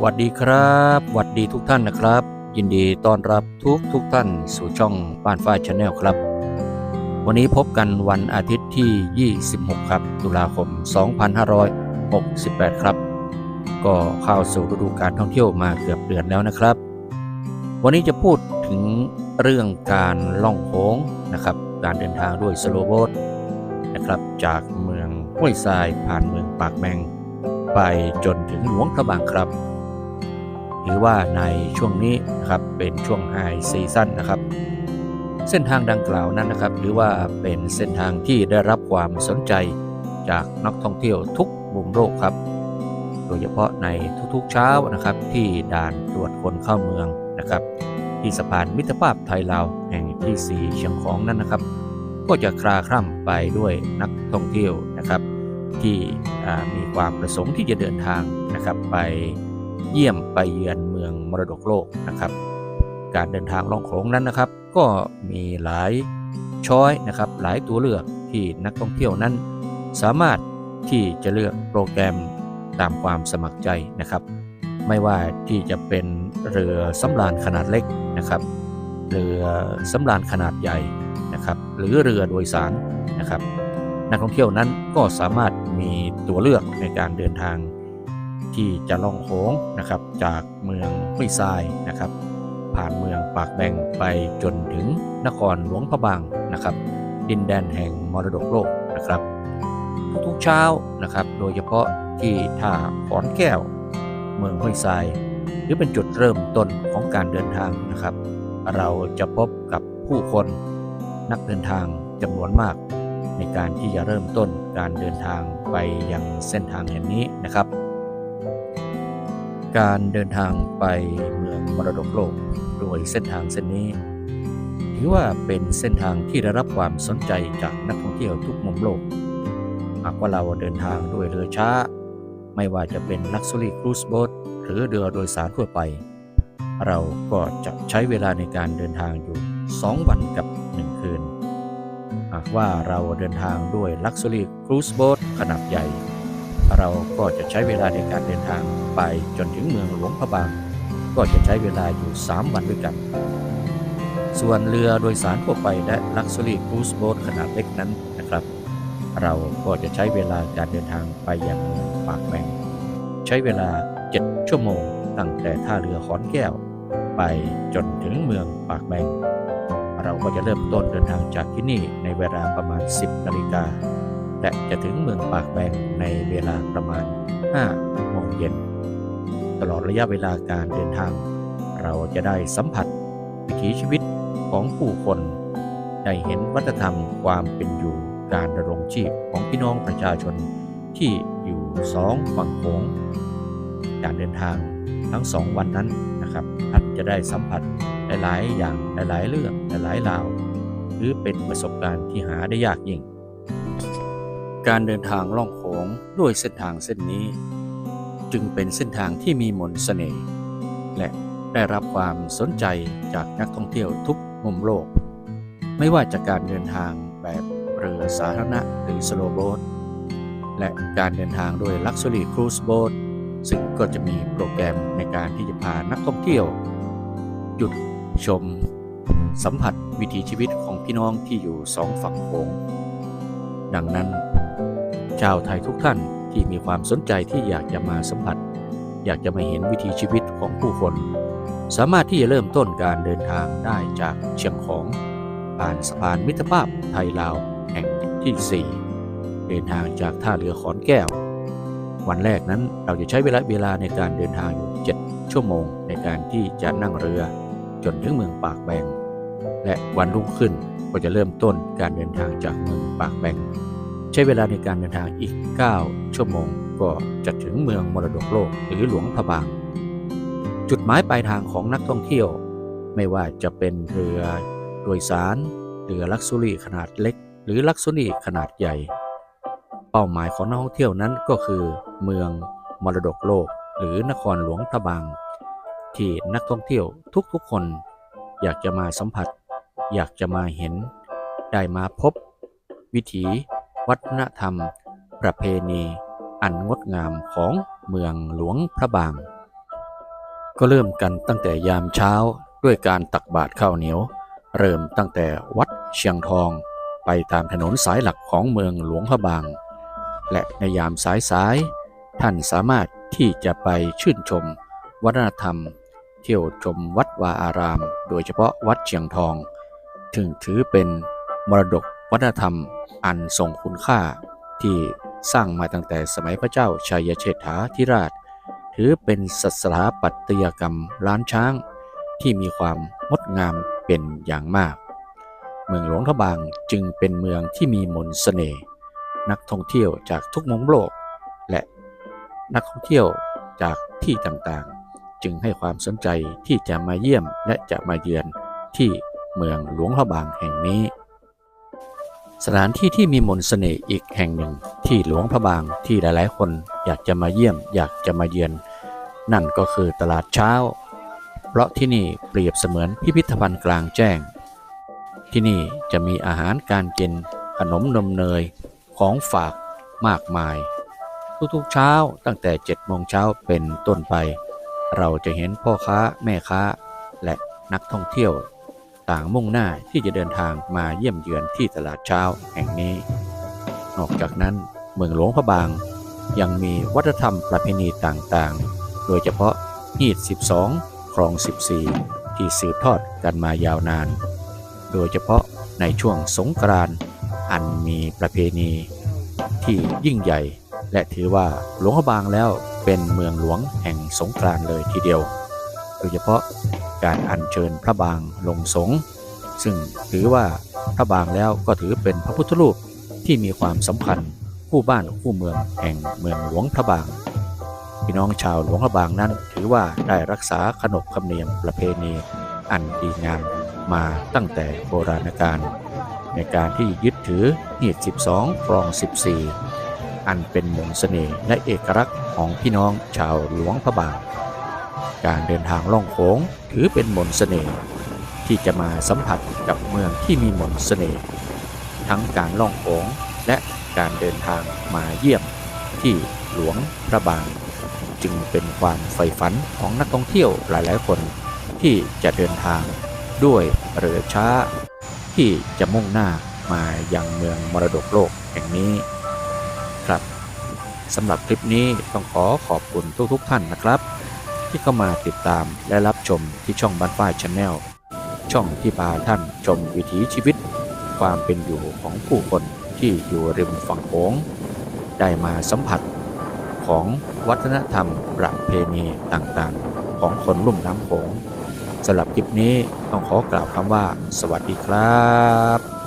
หวัดดีครับหวัดดีทุกท่านนะครับ ยินดีต้อนรับทุกทุกท่านสู่ช่องบ้านฝ้ายชาแนลครับ วันนี้พบกันวันอาทิตย์ที่ 26 ครับ ตุลาคม 2568 ครับ ก็เข้าสู่ฤดูการท่องเที่ยวมาเกือบเดือนแล้วนะครับ วันนี้จะพูดถึง เรื่องการล่องโค้งนะครับ การเดินทางด้วยสโลโบทนะครับจากเมืองห้วยทรายผ่านเมืองปากแมง ไปจนถึงหลวงพระบางครับหรือว่าในช่วงนี้นะครับเป็นช่วงไฮซีซั่นนะครับ เส้นทางดังกล่าวนั้นนะครับ หรือว่าเป็นเส้นทางที่ได้รับความสนใจจากนักท่องเที่ยวทุกมุมโลกครับ โดยเฉพาะในทุกๆเช้านะครับที่ด่านตรวจคนเข้าเมืองนะครับ ที่สะพานมิตรภาพไทยลาวแห่งที่ 4 เชียงของนั้นนะครับ ก็จะคลาคล่ำไปด้วยนักท่องเที่ยวนะครับ ที่มีความประสงค์ที่จะเดินทางนะครับ ไปเยี่ยมไปเยือนเมืองมรดกโลกนะครับ การเดินทางล่องโขงนั้นนะครับ ก็มีหลายช้อยนะครับ หลายตัวเลือกที่นักท่องเที่ยวนั้น สามารถที่จะเลือกโปรแกรมตามความสมัครใจนะครับ ไม่ว่าที่จะเป็นเรือสำราญขนาดเล็ก นะครับ เรือสำราญขนาดใหญ่นะครับ หรือเรือโดยสารนะครับ นักท่องเที่ยวนั้นก็สามารถมีตัวเลือกในการเดินทางที่จะล่องโขงนะครับจากเมืองห้วยทรายนะครับ ผ่านเมืองปากแบงไปจนถึงนครหลวงพระบางนะครับ ดินแดนแห่งมรดกโลกนะครับ ทุกๆเช้านะครับ โดยเฉพาะที่ท่าขอนแก้ว เมืองห้วยทราย รือเป็นจุดเริ่มต้นของการเดินทางนะครับ เราจะพบกับผู้คนนักเดินทางจำนวนมาก ในการที่จะเริ่มต้นการเดินทางไปยังเส้นทางแห่งนี้นะครับ การเดินทางไปเมืองมรดกโลกโดยเส้นทางเส้นนี้ถือว่าเป็นเส้นทางที่ได้รับความสนใจจากนักท่องเที่ยวทุกมุมโลก หากว่าเราเดินทางด้วยเรือช้า ไม่ว่าจะเป็น Luxury Cruise Boat หรือเรือโดยสารทั่วไป เราก็จะใช้เวลาในการเดินทางอยู่ 2 วันกับ 1 คืน หากว่าเราเดินทางด้วย Luxury Cruise Boat ขนาดใหญ่ เราก็จะใช้เวลาในการเดินทางไปจนถึงเมืองหลวงพระบาง ก็จะใช้เวลาอยู่ 3 วันด้วยกัน ส่วนเรือโดยสารทั่วไปและ Luxury Cruise Boat ขนาดเล็กนั้นนะครับเราก็จะใช้เวลาการเดินทางไปยังเมืองปากแมงใช้เวลา 7 ชั่วโมง ตั้งแต่ท่าเรือขอนแก้ว ไปจนถึงเมืองปากแมง เราก็จะเริ่มต้นเดินทางจากที่นี่ในเวลาประมาณ 10 นาฬิกา และจะถึงเมืองปากแมงในเวลาประมาณ 5 โมงเย็น ตลอดระยะเวลาการเดินทาง เราจะได้สัมผัสวิถีชีวิตของผู้คน ได้เห็นวัฒนธรรมความเป็นอยู่การดำรงชีพของพี่น้องประชาชนที่อยู่สองฝั่งโขง การเดินทางทั้งสองวันนั้นนะครับท่านจะได้สัมผัสหลาย ๆ อย่างหลาย ๆ เรื่องหลายๆราว หรือเป็นประสบการณ์ที่หาได้ยากยิ่ง การเดินทางล่องโขงด้วยเส้นทางเส้นนี้ จึงเป็นเส้นทางที่มีมนต์เสน่ห์และได้รับความสนใจจากนักท่องเที่ยวทุกมุมโลก ไม่ว่าจะการเดินทางแบบเรือสาธารณะหรือสโลโบ๊ทและการเดินทางด้วย Luxury Cruise Boat ซึ่งก็จะมีโปรแกรมในการที่จะพานักท่องเที่ยว หยุดชม สัมผัสวิถีชีวิตของพี่น้องที่อยู่สองฝั่งโขงดังนั้น ชาวไทยทุกท่านที่มีความสนใจที่อยากจะมาสัมผัส อยากจะมาเห็นวิถีชีวิตของผู้คน สามารถที่จะเริ่มต้นการเดินทางได้จากเชียงของ ผ่านสะพานมิตรภาพไทยลาวแห่งที่ 4 เดินทางจากท่าเรือขอนแก้ว วันแรกนั้นเราจะใช้เวลาเวลาในการเดินทางอยู่ 7 ชั่วโมงในการที่จะนั่งเรือจนถึงเมืองปากแบง และวันรุ่งขึ้นก็จะเริ่มต้นการเดินทางจากเมืองปากแบง ใช้เวลาในการเดินทางอีก 9 ชั่วโมงก็จะถึงเมืองมรดกโลกหรือหลวงพระบาง จุดหมายปลายทางของนักท่องเที่ยว ไม่ว่าจะเป็นเรือโดยสารเรือลักซ์ซูรี่ขนาดเล็ก หรือลักซ์ซูรี่ขนาดใหญ่ เป้าหมายของนักท่องเที่ยวนั้นก็คือ เมืองมรดกโลก หรือนครหลวงพระบาง ที่นักท่องเที่ยวทุกๆคน อยากจะมาสัมผัส อยากจะมาเห็น ได้มาพบ วิถี วัฒนธรรม ประเพณี อันงดงามของเมืองหลวงพระบาง ก็เริ่มกันตั้งแต่ยามเช้าด้วยการตักบาตรข้าวเหนียว เริ่มตั้งแต่วัดเชียงทองไปตามถนนสายหลักของเมืองหลวงพระบาง และในยามสายๆ ท่านสามารถที่จะไปชื่นชม วัฒนธรรม เที่ยวชมวัดวาอาราม โดยเฉพาะวัดเชียงทอง ถึงถือเป็นมรดกวัฒนธรรมอันทรงคุณค่า ที่สร้างมาตั้งแต่สมัยพระเจ้าชัยเชษฐาธิราช ถือเป็นสถาปัตยกรรมล้านช้าง ที่มีความงดงามเป็นอย่างมาก เมืองหลวงพระบางจึงเป็นเมืองที่มีมนต์เสน่ห์นักท่องเที่ยวจากทุกมุมโลก และ นักท่องเที่ยวจากที่ต่างๆ จึงให้ความสนใจที่จะมาเยี่ยมและจะมาเยือนที่เมืองหลวงพระบางแห่งนี้ สถานที่ที่มีมนต์เสน่ห์อีกแห่งหนึ่งที่หลวงพระบางที่หลายๆ คนอยากจะมาเยี่ยมอยากจะมาเยือน นั่นก็คือตลาดเช้า เพราะที่นี่เปรียบเสมือนพิพิธภัณฑ์กลางแจ้ง ที่นี่จะมีอาหารการกินขนมนมเนยของฝากมากมาย ทุกๆเช้าตั้งแต่7โมงเช้าเป็นต้นไป เราจะเห็นพ่อค้าแม่ค้า และนักท่องเที่ยว ต่างมุ่งหน้าที่จะเดินทางมาเยี่ยมเยือนที่ตลาดเช้าแห่งนี้ นอกจากนั้นเมืองหลวงพระบางยังมีวัฒนธรรมประเพณีต่างๆ โดยเฉพาะฮีด12 ครอง 14 ที่สืบทอดกันมายาวนาน โดยเฉพาะในช่วงสงกรานต์อันมีประเพณีที่ยิ่งใหญ่ และถือว่าหลวงพระบางแล้วเป็นเมืองหลวงแห่งสงกรานเลยทีเดียว โดยเฉพาะการอัญเชิญพระบางลงสงฆ์ซึ่งถือว่าพระบางแล้วก็ถือเป็นพระพุทธรูปที่มีความสำคัญคู่บ้านคู่เมืองแห่งเมืองหลวงพระบาง พี่น้องชาวหลวงพระบางนั้นถือว่าได้รักษาขนบธรรมเนียมประเพณี อันดีงามมาตั้งแต่โบราณกาลในการที่ยึดถือหีด12ครอง 14 อันเป็นมนต์เสน่ห์และเอกลักษณ์ของพี่น้องชาวหลวงพระบาง การเดินทางล่องโขงถือเป็นมนต์เสน่ห์ที่จะมาสัมผัสกับเมืองที่มีมนต์เสน่ห์ทั้งการล่องโขงและการเดินทางมาเยี่ยมที่หลวงพระบาง จึงเป็นความใฝ่ฝันของนักท่องเที่ยวหลายๆ คน ที่จะเดินทางด้วยเรือช้า ที่จะมุ่งหน้ามายังเมืองมรดกโลกแห่งนี้ ครับสำหรับคลิปนี้ต้องขอขอบคุณทุกๆท่านนะครับ ที่เข้ามาติดตามและรับชมที่ช่องบ้านฝ้ายชาแนลช่องที่พาท่านชมวิถีชีวิต ความเป็นอยู่ของผู้คนที่อยู่ริมฝั่งโขงได้มาสัมผัสของวัฒนธรรมประเพณีต่างๆ ของคนลุ่มน้ำโขงสำหรับคลิปนี้ต้องขอกล่าวคำว่า สวัสดีครับ